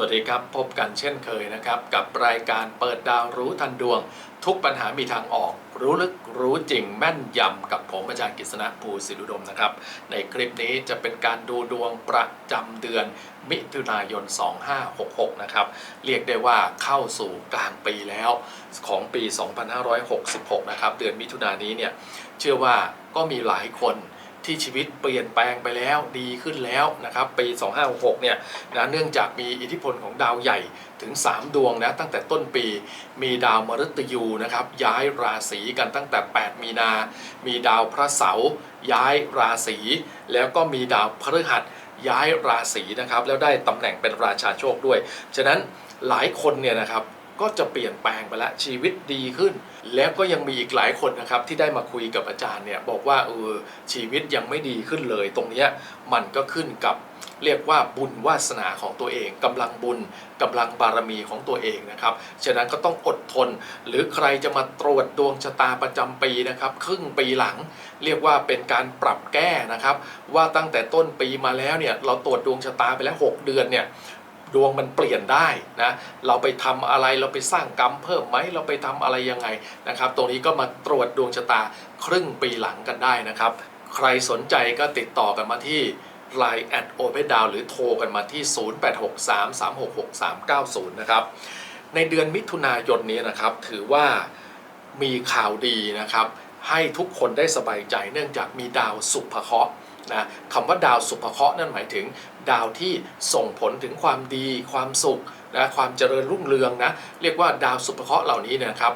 สวัสดีครับ พบกันเช่นเคยนะครับ กับรายการเปิดดาวรู้ทันดวง ทุกปัญหามีทางออก รู้ลึกรู้จริงแม่นยำกับผมอาจารย์กฤษณะภูสิรุดมนะครับ ในคลิปนี้จะเป็นการดูดวงประจำเดือนมิถุนายน 2566 นะครับ เรียกได้ว่าเข้าสู่กลางปีแล้วของปี 2566 นะครับ เดือนมิถุนายนนี้เนี่ยเชื่อว่าก็มีหลายคน ที่ชีวิตเปลี่ยนแปลงไปแล้วดีขึ้นแล้วนะครับปี 2566เนี่ยนะเนื่องจากมีอิทธิพลของดาวใหญ่ถึง 3 ดวงนะตั้งแต่ต้นปีมีดาวมฤตยูนะครับย้ายราศีกันตั้งแต่ 8 มีนา มีดาวพระเสาร์ย้ายราศีแล้วก็มีดาวพฤหัสย้ายราศีนะครับแล้วได้ตำแหน่งเป็นราชาโชคด้วย ฉะนั้นหลายคนเนี่ยนะครับ ก็จะเปลี่ยนแปลงไปแล้วชีวิตดีขึ้น แล้วก็ยังมีอีกหลายคนนะครับที่ได้มาคุยกับอาจารย์เนี่ยบอกว่าเออชีวิตยังไม่ดีขึ้นเลย ตรงนี้มันก็ขึ้นกับเรียกว่าบุญวาสนาของตัวเองกำลังบุญกำลังบารมีของตัวเองนะครับฉะนั้นก็ต้องอดทน หรือใครจะมาตรวจดวงชะตาประจำปีนะครับ ครึ่งปีหลัง เรียกว่าเป็นการปรับแก้นะครับ ว่าตั้งแต่ต้นปีมาแล้วเนี่ยเราตรวจดวงชะตาไปแล้ว 6 เดือนเนี่ย ดวงมันเปลี่ยนได้นะเราไปทำอะไรเราไปสร้างกรรมเพิ่มไหมเราไปทำอะไรยังไงนะครับ ตรงนี้ก็มาตรวจดวงชะตาครึ่งปีหลังกันได้นะครับ ใครสนใจก็ติดต่อกันมาที่ Line แอดโอเพนดาวหรือโทรกันมาที่ 0863366390 นะครับ ในเดือนมิถุนายนนี้นะครับ ถือว่ามีข่าวดีนะครับ ให้ทุกคนได้สบายใจเนื่องจากมีดาวสุภเคราะห์ นะคำว่าดาวสุภเคราะห์นั่นหมายถึง ดาวที่ส่งผลถึงความดี ความสุขนะความเจริญรุ่งเรืองนะเรียกว่าดาวสุภเคราะห์เหล่านี้เนะครับ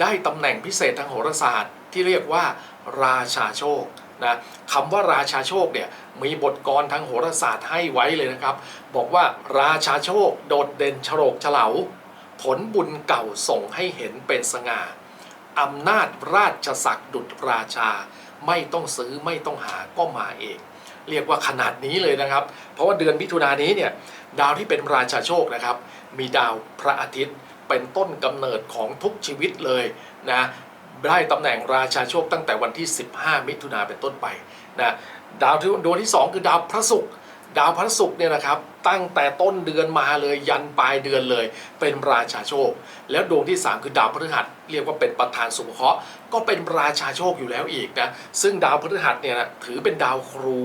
ได้ตำแหน่งพิเศษทางโหราศาสตร์ ที่เรียกว่าราชาโชคนะคำว่าราชาโชคเนี่ยมีบทกรทางโหราศาสตร์ให้ไว้เลยนะครับ บอกว่าราชาโชคโดดเด่นโฉลกเฉลา ผลบุญเก่าส่งให้เห็นเป็นสง่าอำนาจราชศักดิ์ดุจราชา ไม่ต้องซื้อไม่ต้องหาก็มาเอง เรียกว่าขนาดนี้เลยนะครับ เพราะว่าเดือนมิถุนายนนี้เนี่ยดาวที่เป็นราชาโชคนะครับ มีดาวพระอาทิตย์เป็นต้นกำเนิดของทุกชีวิตเลยนะได้ตำแหน่งราชาโชคตั้งแต่วันที่ 15 มิถุนาเป็นต้นไปนะดาวที่ดวงที่ 2 คือดาวพระศุกร์ ดาวพระศุกร์เนี่ยนะครับตั้งแต่ต้นเดือนมาเลยยันปลายเดือนเลย เป็นราชาโชค แล้วดวงที่ 3 คือดาวพฤหัสเรียกว่าเป็นประธานสุภเคราะห์ก็เป็นราชาโชคอยู่แล้วอีกนะซึ่งดาวพฤหัสเนี่ยนะถือเป็นดาวครู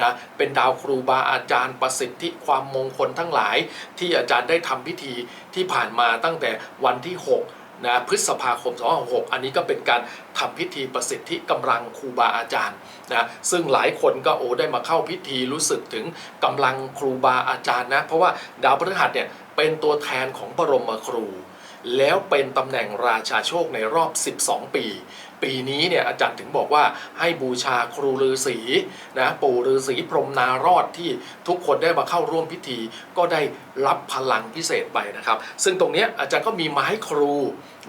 นะเป็นดาวครูบาอาจารย์ประสิทธิความมงคลทั้งหลาย ที่อาจารย์ได้ทำพิธีที่ผ่านมาตั้งแต่วันที่ 6 นะพฤษภาคม 2566 อันนี้ก็เป็นการทำพิธีประสิทธิกำลังครูบาอาจารย์นะซึ่งหลายคนก็โอ้ได้มาเข้าพิธีรู้สึกถึงกำลังครูบาอาจารย์นะ เพราะว่าดาวพฤหัสเนี่ยเป็นตัวแทนของบรมครู แล้วเป็นตำแหน่งราชาโชคในรอบ 12 ปี ปีนี้เนี่ยอาจารย์ถึงบอกว่าให้บูชาครูฤาษีนะปู่ฤาษีพรมนารอดที่ทุกคนได้มาเข้าร่วมพิธี ก็ได้รับพลังพิเศษไปนะครับ ซึ่งตรงนี้อาจารย์ก็มีไม้ครู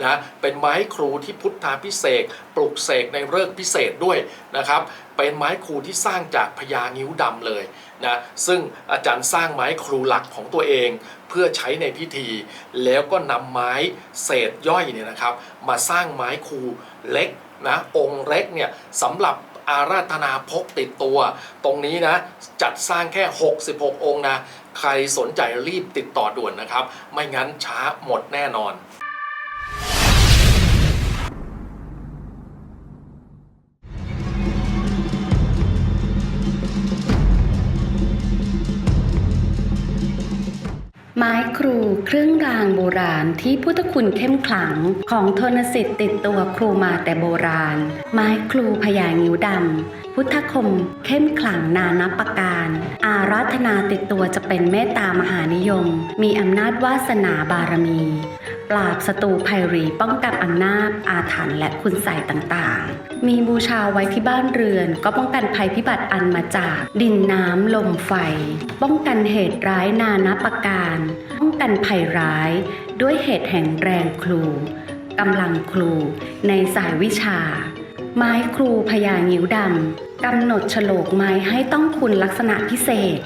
นะเป็นไม้ครูที่พุทธาพิเศษปลุกเสกในเลิกษ์พิเศษด้วยนะครับเป็นไม้ครูที่สร้างจากพญางิ้วดำเลย นะซึ่งอาจารย์สร้างไม้ครูหลักของตัวเอง เพื่อใช้ในพิธี แล้วก็นำไม้เศษย่อยเนี่ยนะครับ มาสร้างไม้ครูเล็กนะองค์เล็กเนี่ยสำหรับอาราธนาพกติดตัว ตรงนี้นะจัดสร้างแค่ 66 องค์นะ ใครสนใจรีบติดต่อด่วนนะครับ ไม่งั้นช้าหมดแน่นอน ครูเครื่องรางโบราณที่พุทธคุณเข้มขลังของทนสิทธิ์ติดตัวครูมาแต่โบราณ ไม้ครูพญางิ้วดำ พุทธคมเข้มขลังนานับประการ อาราธนาติดตัวจะเป็นเมตตามหานิยม มีอำนาจวาสนาบารมี ปราบศัตรูภัยรีป้องกันอำนาจอาถรรพ์และคุณใส่ต่างๆ มีบูชาไว้ที่บ้านเรือน ก็ป้องกันภัยพิบัติอันมาจาก ดินน้ำลมไฟ ป้องกันเหตุร้ายนานาประการ กันภัยร้ายด้วยเหตุแห่งแรงครูกำลังครูในสายวิชา ไม้ครูพญางิ้วดำกำหนดโฉลกไม้ให้ต้องคุณลักษณะพิเศษ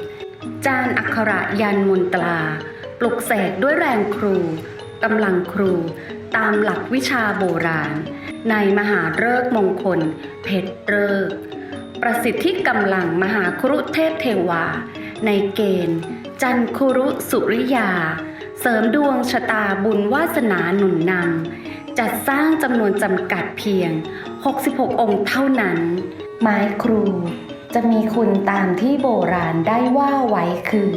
จานอักขระยันมนตรา ปลุกเสกด้วยแรงครูกำลังครูตามหลักวิชาโบราณ ในมหาฤกษ์มงคล เพชรฤกษ์ประสิทธิกำลังมหาครุเทพเทวา ในเกณฑ์ จันคุรุสุริยา เสริมดวงชะตาบุญวาสนาหนุนนำจัดสร้างจำนวนจำกัดเพียง 66 องค์เท่านั้น ไม้ครูจะมีคุณตามที่โบราณได้ว่าไว้คือ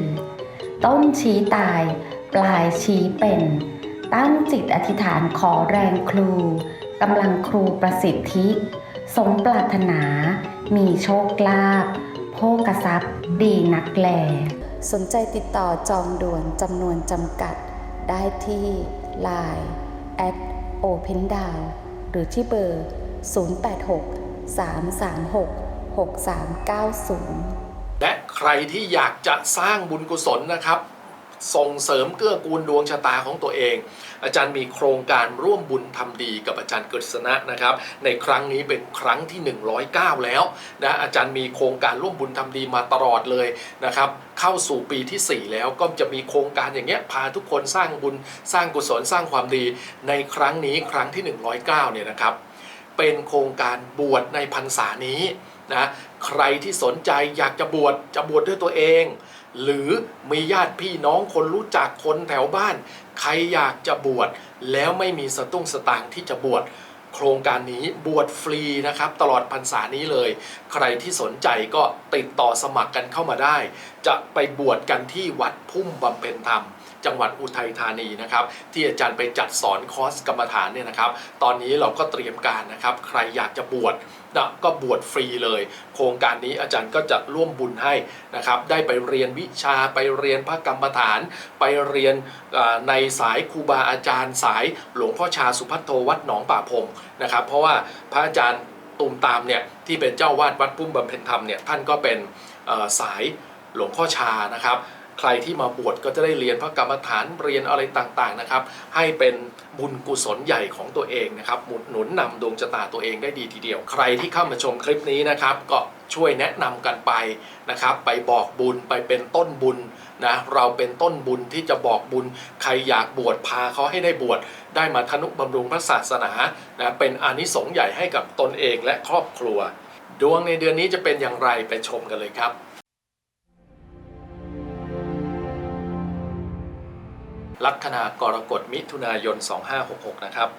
ต้นชี้ตาย ปลายชี้เป็น ตั้งจิตอธิษฐานขอแรงครูกำลังครูประสิทธิ สมปรารถนา มีโชคลาภ โภกทรัพย์ดีนักแล สนใจติดต่อจองด่วนจำนวนจำกัด ได้ที่ Line at Open d o w n หรือที่เบอร์ 086 336 6390 และใครที่อยากจะสร้างบุญกุศลนะครับ ส่งเสริมเกื้อกูลดวงชะตาของตัวเอง อาจารย์มีโครงการร่วมบุญทำดีกับอาจารย์กฤษณะนะครับ ในครั้งนี้เป็นครั้งที่ 109 แล้วนะอาจารย์มีโครงการร่วมบุญทำดีมาตลอดเลยนะครับเข้าสู่ปีที่ 4 แล้วก็จะมีโครงการอย่างเงี้ยพาทุกคนสร้างบุญสร้างกุศลสร้างความดี ในครั้งนี้ครั้งที่ 109เนี่ยนะครับเป็นโครงการบวชในพรรษานี้นะใครที่สนใจอยากจะบวชจะบวชด้วยตัวเอง หรือมีญาติพี่น้องคนรู้จักคนแถวบ้าน ใครอยากจะบวชแล้วไม่มีสตุ้งสตางค์ที่จะบวชโครงการนี้บวชฟรีนะครับ ตลอดพรรษานี้เลย ใครที่สนใจก็ติดต่อสมัครกันเข้ามาได้ จะไปบวชกันที่วัดพุ่มบำเพ็ญธรรม จังหวัดอุทัยธานีนะครับที่อาจารย์ไปจัดสอนคอร์สกรรมฐานเนี่ยนะครับตอนนี้เราก็เตรียมการนะครับใครอยากจะบวชนะก็บวชฟรีเลย โครงการนี้อาจารย์ก็จะร่วมบุญให้นะครับได้ไปเรียนวิชาไปเรียนพระกรรมฐาน ไปเรียนในสายครูบาอาจารย์สายหลวงพ่อชาสุพัทโทวัดหนองป่าพงนะครับเพราะว่าพระอาจารย์ตูมตามเนี่ยที่เป็นเจ้าวาดวัดพุ่มบำเพ็ญธรรมเนี่ยท่านก็เป็นสายหลวงพ่อชานะครับ ใครที่มาบวชก็จะได้เรียนพระกรรมฐานเรียนอะไรต่างๆนะครับ ให้เป็นบุญกุศลใหญ่ของตัวเองนะครับหมุนหนุนนำดวงชะตาตัวเองได้ดีทีเดียว ใครที่เข้ามาชมคลิปนี้นะครับ ก็ช่วยแนะนำกันไปนะครับ ไปบอกบุญไปเป็นต้นบุญนะเราเป็นต้นบุญที่จะบอกบุญ ใครอยากบวชพาเขาให้ได้บวชได้มาทนุบำรุงพระศาสนานะเป็นอานิสงส์ใหญ่ให้กับตนเองและครอบครัว ดวงในเดือนนี้จะเป็นอย่างไรไปชมกันเลยครับ ลัคนากรกฎมิถุนายน 2566 นะครับ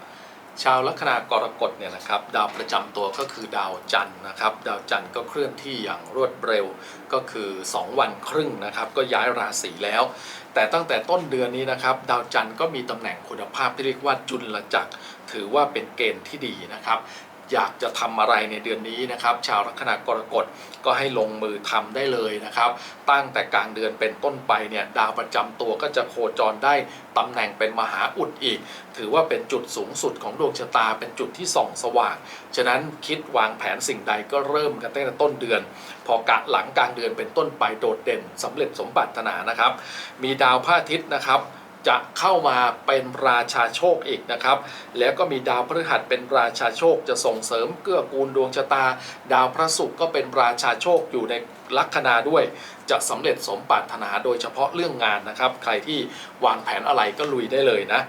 ชาวลัคนากรกฎเนี่ยนะครับดาวประจำตัวก็คือดาวจันทร์นะครับ ดาวจันทร์ก็เคลื่อนที่อย่างรวดเร็วก็คือ 2 วันครึ่งนะครับ ก็ย้ายราศีแล้ว แต่ตั้งแต่ต้นเดือนนี้นะครับ ดาวจันทร์ก็มีตำแหน่งคุณภาพที่เรียกว่าจุลจักรถือว่าเป็นเกณฑ์ที่ดีนะครับ อยากจะทำอะไรในเดือนนี้นะครับ ชาวลัคนากรกฎก็ให้ลงมือทำได้เลยนะครับ ตั้งแต่กลางเดือนเป็นต้นไปเนี่ยดาวประจำตัวก็จะโคจรได้ตำแหน่งเป็นมหาอุดอีก ถือว่าเป็นจุดสูงสุดของดวงชะตาเป็นจุดที่ส่องสว่าง ฉะนั้นคิดวางแผนสิ่งใดก็เริ่มกันตั้งแต่ต้นเดือน พอกะหลังกลางเดือนเป็นต้นไปโดดเด่นสำเร็จสมบัตินานะครับ มีดาวพระอาทิตย์นะครับ จะเข้ามาเป็นราชาโชคอีกนะครับ แล้วก็มีดาวพฤหัสเป็นราชาโชคจะส่งเสริมเกื้อกูลดวงชะตา ดาวพระศุกร์ก็เป็นราชาโชคอยู่ในลัคนาด้วย จะสำเร็จสมปรารถนาโดยเฉพาะเรื่องงานนะครับ ใครที่วางแผนอะไรก็ลุยได้เลยนะ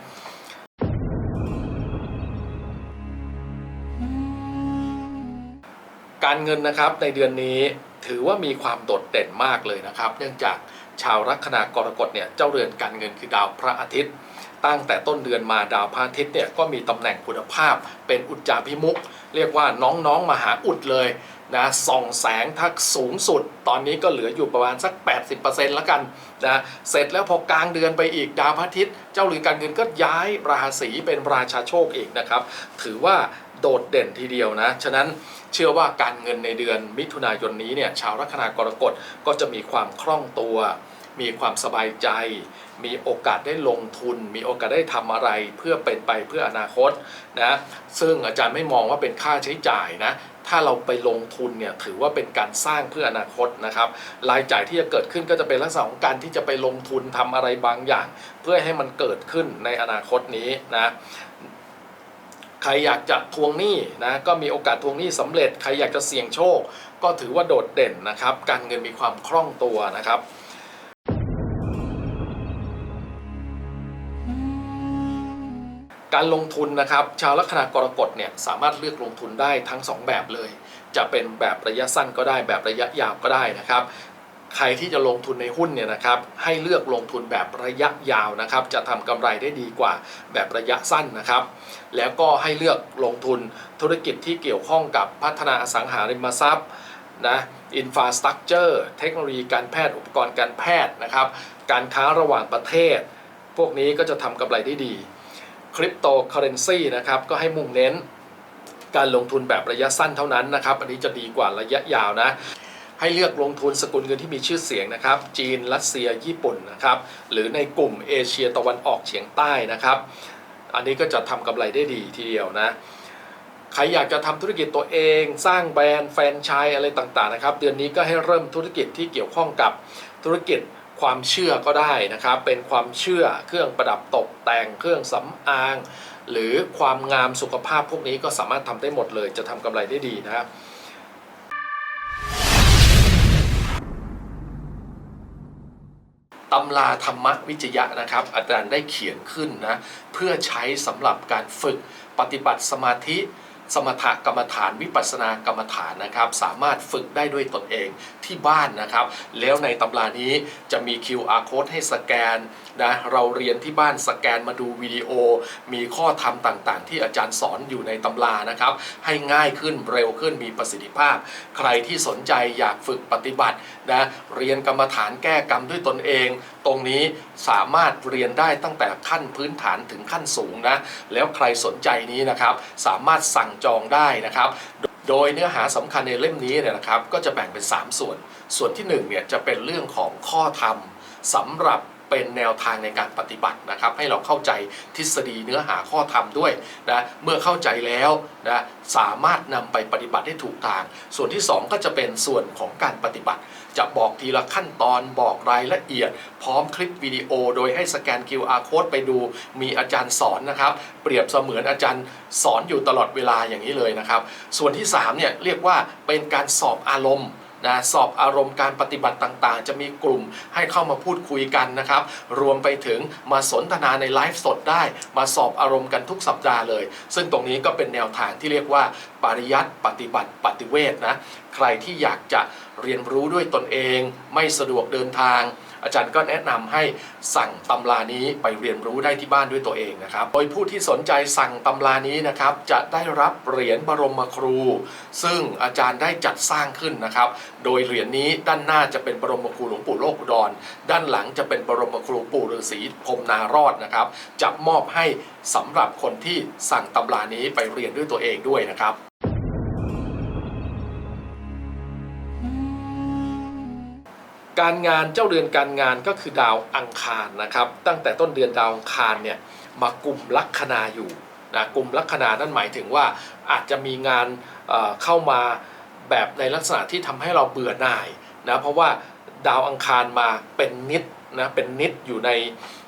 การเงินนะครับในเดือนนี้ถือว่ามีความโดดเด่นมากเลยนะครับ เนื่องจาก ชาวลัคนากรกฎเนี่ยเจ้าเรือนการเงินคือดาวพระอาทิตย์ ตั้งแต่ต้นเดือนมาดาวพระอาทิตย์เนี่ยก็มีตำแหน่งคุณภาพ เป็นอุจจาพิมุกเรียกว่าน้องๆมาหาอุดเลยนะส่องแสงทักสูงสุด ตอนนี้ก็เหลืออยู่ประมาณสัก 80%แล้วกันนะเสร็จแล้วพอกลางเดือนไปอีกดาวพระอาทิตย์ เจ้าเรือนการเงินก็ย้ายราศีเป็นราชาโชคอีกนะครับ ถือว่า โดดเด่นทีเดียวนะ ฉะนั้นเชื่อว่าการเงินในเดือนมิถุนายนนี้เนี่ยชาวลัคนากรกฎก็จะมีความคล่องตัว มีความสบายใจ มีโอกาสได้ลงทุน มีโอกาสได้ทำอะไรเพื่อเป็นไปเพื่ออนาคตนะซึ่งอาจารย์ไม่มองว่าเป็นค่าใช้จ่ายนะถ้าเราไปลงทุนเนี่ยถือว่าเป็นการสร้างเพื่ออนาคตนะครับรายจ่ายที่จะเกิดขึ้นก็จะเป็นลักษณะของการที่จะไปลงทุนทำอะไรบางอย่าง เพื่อให้มันเกิดขึ้นในอนาคตนี้นะ ใครอยากจะทวงหนี้นะก็มีโอกาสทวงหนี้สำเร็จ ใครอยากจะเสี่ยงโชค ก็ถือว่าโดดเด่นนะครับ การเงินมีความคล่องตัวนะครับการลงทุนนะครับชาวลัคนากรกฎเนี่ยสามารถเลือกลงทุนได้ทั้ง 2 แบบเลย จะเป็นแบบระยะสั้นก็ได้แบบระยะยาวก็ได้นะครับ ใครที่จะลงทุนในหุ้นเนี่ยนะครับให้เลือกลงทุนแบบระยะยาวนะครับ จะทำกำไรได้ดีกว่าแบบระยะสั้นนะครับ แล้วก็ให้เลือกลงทุนธุรกิจที่เกี่ยวข้องกับพัฒนาอสังหาริมทรัพย์นะอินฟาสตรักเจอร์เทคโนโลยีการแพทย์อุปกรณ์การแพทย์นะครับ การค้าระหว่างประเทศ พวกนี้ก็จะทำกำไรได้ดีคริปโตเคอเรนซีนะครับก็ให้มุ่งเน้นการลงทุนแบบระยะสั้นเท่านั้นนะครับ อันนี้จะดีกว่าระยะยาวนะ ให้เลือกลงทุนสกุลเงินที่มีชื่อเสียงนะครับ จีนรัสเซียญี่ปุ่นนะครับ หรือในกลุ่มเอเชียตะวันออกเฉียงใต้นะครับ อันนี้ก็จะทำกำไรได้ดีทีเดียวนะใครอยากจะทำธุรกิจตัวเอง สร้างแบรนด์แฟรนไชส์อะไรต่างๆนะครับเดือนนี้ก็ให้เริ่มธุรกิจที่เกี่ยวข้องกับธุรกิจความเชื่อก็ได้นะครับ เป็นความเชื่อเครื่องประดับตกแต่งเครื่องสำอาง หรือความงามสุขภาพพวกนี้ก็สามารถทำได้หมดเลย จะทำกำไรได้ดีนะครับ ตำราธรรมวิจยะนะครับ อาจารย์ได้เขียนขึ้นนะเพื่อใช้สำหรับการฝึกปฏิบัติสมาธิ สมถกรรมฐานวิปัสสนากรรมฐานนะครับ สามารถฝึกได้ด้วยตนเองที่บ้านนะครับ แล้วในตำรานี้จะมี QR code ให้สแกนนะเราเรียนที่บ้านสแกนมาดูวิดีโอ มีข้อธรรมต่างๆ ที่อาจารย์สอนอยู่ในตำรานะครับ ให้ง่ายขึ้นเร็วขึ้นมีประสิทธิภาพ ใครที่สนใจอยากฝึกปฏิบัติ นะเรียนกรรมฐานแก้กรรมด้วยตนเอง ตรงนี้สามารถเรียนได้ตั้งแต่ขั้นพื้นฐานถึงขั้นสูงนะแล้วใครสนใจนี้นะครับสามารถสั่งจองได้นะครับโดยเนื้อหาสำคัญในเล่มนี้เนี่ยนะครับก็จะแบ่งเป็น 3 ส่วน ส่วนที่1เนี่ยจะเป็นเรื่องของข้อธรรมสำหรับ เป็นแนวทางในการปฏิบัตินะครับ ให้เราเข้าใจทฤษฎีเนื้อหาข้อธรรมด้วยนะเมื่อเข้าใจแล้วนะสามารถนำไปปฏิบัติได้ถูกทาง ส่วนที่ 2 ก็จะเป็นส่วนของการปฏิบัติ จะบอกทีละขั้นตอนบอกรายละเอียด พร้อมคลิปวิดีโอ โดยให้สแกน QR code ไปดูมีอาจารย์สอนนะครับ เปรียบเสมือนอาจารย์สอนอยู่ตลอดเวลาอย่างนี้เลยนะครับ ส่วนที่3เนี่ยเรียกว่าเป็นการสอบอารมณ์ นะสอบอารมณ์การปฏิบัติต่างๆ จะมีกลุ่มให้เข้ามาพูดคุยกันนะครับ รวมไปถึงมาสนทนาในไลฟ์สดได้ มาสอบอารมณ์กันทุกสัปดาห์เลย ซึ่งตรงนี้ก็เป็นแนวทางที่เรียกว่า ปริยัติปฏิบัติปฏิเวทนะ ใครที่อยากจะเรียนรู้ด้วยตนเอง ไม่สะดวกเดินทาง อาจารย์ก็แนะนำให้สั่งตำรานี้ไปเรียนรู้ได้ที่บ้านด้วยตัวเองนะครับ โดยผู้ที่สนใจสั่งตำรานี้นะครับจะได้รับเหรียญบรมครู ซึ่งอาจารย์ได้จัดสร้างขึ้นนะครับ โดยเหรียญนี้ด้านหน้าจะเป็นบรมครูหลวงปู่โลกดอุดรด้านหลังจะเป็นบรมครูปู่ฤาษีพรมนารอดนะครับจะมอบให้สำหรับคนที่สั่งตำรานี้ไปเรียนด้วยตัวเองด้วยนะครับ การงานเจ้าเรือนการงานก็คือดาวอังคารนะครับ ตั้งแต่ต้นเดือนดาวอังคารเนี่ยมากลุ่มลัคนาอยู่นะกลุ่มลัคนานั่นหมายถึงว่าอาจจะมีงานเเข้ามาแบบในลักษณะที่ทำให้เราเบื่อหน่ายนะเพราะว่าดาวอังคารมาเป็นนิดนะเป็นนิดอยู่ใน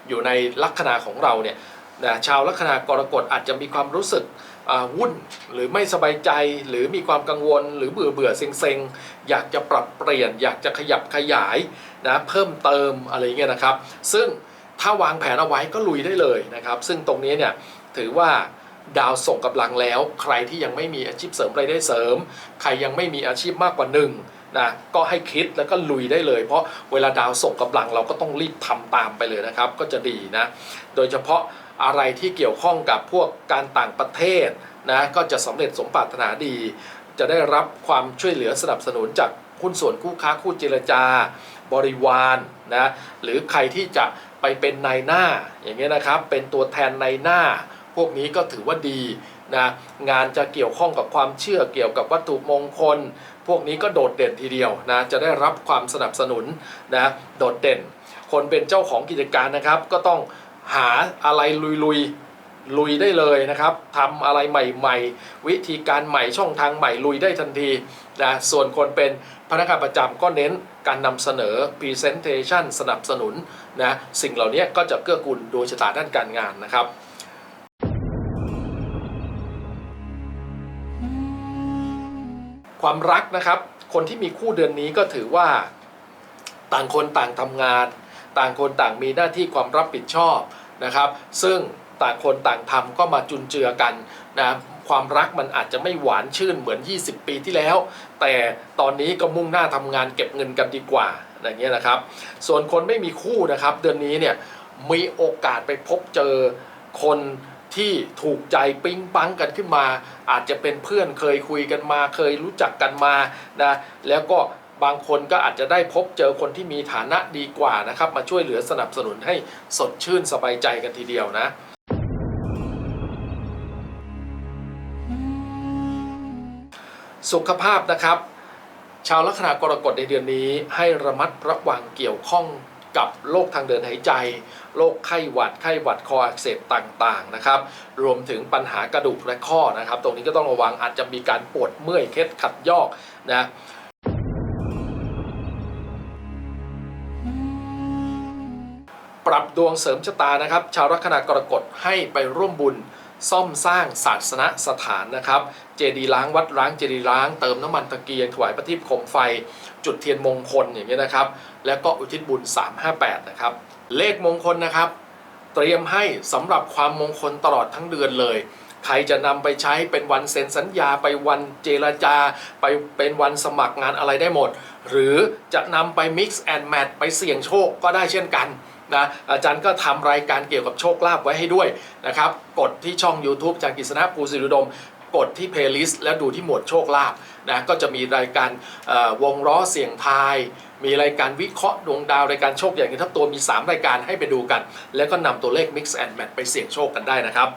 อยู่ในลัคนาของเราเนี่ย นะชาวลัคนากรกฎอาจจะมีความรู้สึกวุ่นหรือไม่สบายใจหรือมีความกังวล หรือเบื่อเบื่อเซ็งเซ็งๆอยากจะปรับเปลี่ยน อยากจะขยับขยายนะเพิ่มเติมอะไรเงี้ยนะครับ ซึ่งถ้าวางแผนเอาไว้ก็ลุยได้เลยนะครับ ซึ่งตรงนี้เนี่ยถือว่าดาวส่งกำลังแล้ว ใครที่ยังไม่มีอาชีพเสริมรายได้เสริม ใครยังไม่มีอาชีพมากกว่าหนึ่งนะก็ให้คิดแล้วก็ลุยได้เลย เพราะเวลาดาวส่งกำลังเราก็ต้องรีบทำตามไปเลยนะครับ ก็จะดีนะโดยเฉพาะ อะไรที่เกี่ยวข้องกับพวกการต่างประเทศนะก็จะสำเร็จสมปรารถนาดี จะได้รับความช่วยเหลือสนับสนุนจากหุ้นส่วนคู่ค้าคู่เจรจา บริวารนะหรือใครที่จะไปเป็นนายหน้าอย่างเงี้ยนะครับเป็นตัวแทนนายหน้า พวกนี้ก็ถือว่าดีนะงานจะเกี่ยวข้องกับความเชื่อเกี่ยวกับวัตถุมงคล พวกนี้ก็โดดเด่นทีเดียวนะจะได้รับความสนับสนุนนะโดดเด่น คนเป็นเจ้าของกิจการนะครับก็ต้อง หาอะไรลุยๆลุยได้เลยนะครับทำอะไรใหม่ๆ วิธีการใหม่ช่องทางใหม่ลุยได้ทันทีนะส่วนคนเป็นพนักงานประจำก็เน้นการนำเสนอ Presentation สนับสนุนนะสิ่งเหล่านี้ก็จะเกื้อกูลดวงชะตาด้านการงานนะครับความรักนะครับ คนที่มีคู่เดือนนี้ก็ถือว่าต่างคนต่างทำงาน ต่างคนต่างมีหน้าที่ความรับผิดชอบนะครับ ซึ่งต่างคนต่างทำก็มาจุนเจือกันนะความรักมันอาจจะไม่หวานชื่นเหมือน 20 ปีที่แล้ว แต่ตอนนี้ก็มุ่งหน้าทำงานเก็บเงินกันดีกว่าอย่างเงี้ยนะครับ ส่วนคนไม่มีคู่นะครับ เดือนนี้เนี่ยมีโอกาสไปพบเจอคนที่ถูกใจปิ๊งปังกันขึ้นมา อาจจะเป็นเพื่อนเคยคุยกันมา เคยรู้จักกันมานะแล้วก็ บางคนก็อาจจะได้พบเจอคนที่มีฐานะดีกว่านะครับ มาช่วยเหลือสนับสนุนให้สดชื่นสบายใจกันทีเดียวนะสุขภาพนะครับ ชาวลัคนากรกฎในเดือนนี้ให้ระมัดระวังเกี่ยวข้องกับโรคทางเดินหายใจโรคไข้หวัด ไข้หวัดคออักเสบต่างๆนะครับ รวมถึงปัญหากระดูกและข้อนะครับ ตรงนี้ก็ต้องระวังอาจจะมีการปวดเมื่อยเคล็ดขัดยอกนะ ดวงเสริมชะตานะครับ ชาวลัคนากรกฎให้ไปร่วมบุญซ่อมสร้างศาสนสถานนะครับ เจดีล้างวัดล้างเจดีล้างเติมน้ำมันตะเกียงถวายประทีปโคมไฟ จุดเทียนมงคลอย่างนี้ยนะครับ แล้วก็อุทิศบุญ 358 นะครับ เลขมงคลนะครับ เตรียมให้สำหรับความมงคลตลอดทั้งเดือนเลยใครจะนำไปใช้เป็นวันเซ็นสัญญาไปวันเจรจา ไปเป็นวันสมัครงานอะไรได้หมด หรือจะนำไป mix and match ไปเสี่ยงโชคก็ได้เช่นกัน นะอาจารย์ก็ทำรายการเกี่ยวกับโชคลาภไว้ให้ด้วยนะครับกดที่ช่อง YouTube จารย์กฤษณะภูสิริดม กดที่ playlist แล้วดูที่หมวดโชคลาภนะก็จะมีรายการวงล้อเสียงทาย มีรายการวิเคราะห์ดวงดาวรายการโชคอย่างนี้ทับตัวมี 3 รายการให้ไปดูกัน แล้วก็นำตัวเลข mix and match ไปเสี่ยงโชคกันได้นะครับ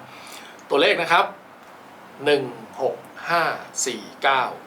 ตัวเลขนะครับ 1 6 5 4 9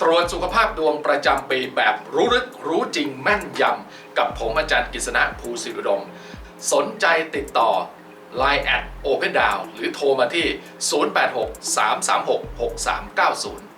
ตรวจสุขภาพดวงประจำปีแบบรู้ลึกรู้จริงแม่นยำกับผมอาจารย์กฤษณะภูสิรดม สนใจติดต่อ Line at Open Down หรือโทรมาที่ 086 336 6390